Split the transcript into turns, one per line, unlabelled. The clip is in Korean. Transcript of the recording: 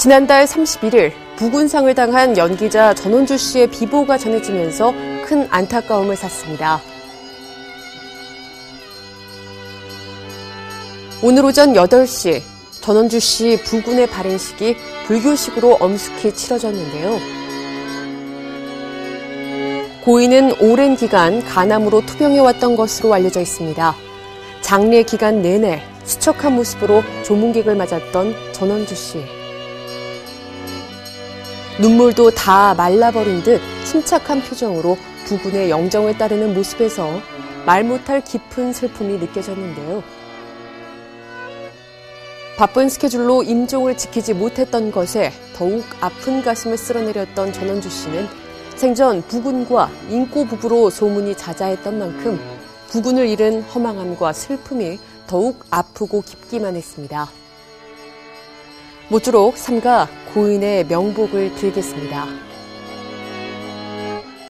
지난달 31일 부군상을 당한 연기자 전원주 씨의 비보가 전해지면서 큰 안타까움을 샀습니다. 오늘 오전 8시 전원주 씨 부군의 발행식이 불교식으로 엄숙히 치러졌는데요. 고인은 오랜 기간 간암으로 투병해왔던 것으로 알려져 있습니다. 장례 기간 내내 수척한 모습으로 조문객을 맞았던 전원주 씨. 눈물도 다 말라버린 듯 침착한 표정으로 부군의 영정을 따르는 모습에서 말 못할 깊은 슬픔이 느껴졌는데요. 바쁜 스케줄로 임종을 지키지 못했던 것에 더욱 아픈 가슴을 쓸어내렸던 전원주 씨는 생전 부군과 인꼬 부부로 소문이 자자했던 만큼 부군을 잃은 허망함과 슬픔이 더욱 아프고 깊기만 했습니다. 모쪼록 삼가 고인의 명복을 빌겠습니다.